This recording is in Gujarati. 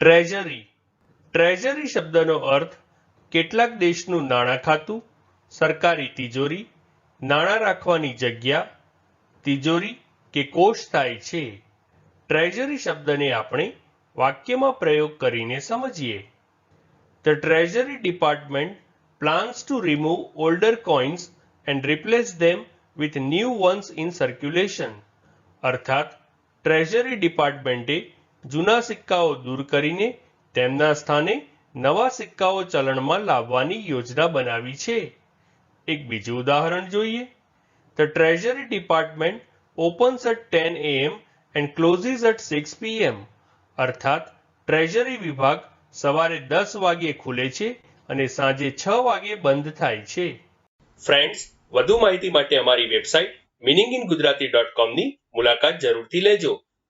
ટ્રેઝરી ટ્રેઝરી શબ્દનો અર્થ કેટલાક દેશનું નાણાં ખાતું, સરકારી તિજોરી, નાણાં રાખવાની જગ્યા, તિજોરી કે કોષ થાય છે. ટ્રેઝરી શબ્દને આપણે વાક્યમાં પ્રયોગ કરીને સમજીએ. The treasury department plans to remove older coins and replace them with new ones in circulation અર્થાત ટ્રેઝરી ડિપાર્ટમેન્ટે જૂના સિક્કાઓ દૂર કરીને તેમના સ્થાને નવા સિક્કાઓ ચલણમાં લાવવાની યોજના બનાવી છે. એક બીજું ઉદાહરણ જોઈએ. The treasury department opens at ten AM and closes at six PM અર્થાત ટ્રેઝરી વિભાગ સવારે દસ વાગ્યે ખુલે છે અને સાંજે છ વાગ્યે બંધ થાય છે. ફ્રેન્ડ્સ વધુ માહિતી માટે અમારી website meaning in Gujarati dot કોમની મુલાકાત જરૂરથી લેજો.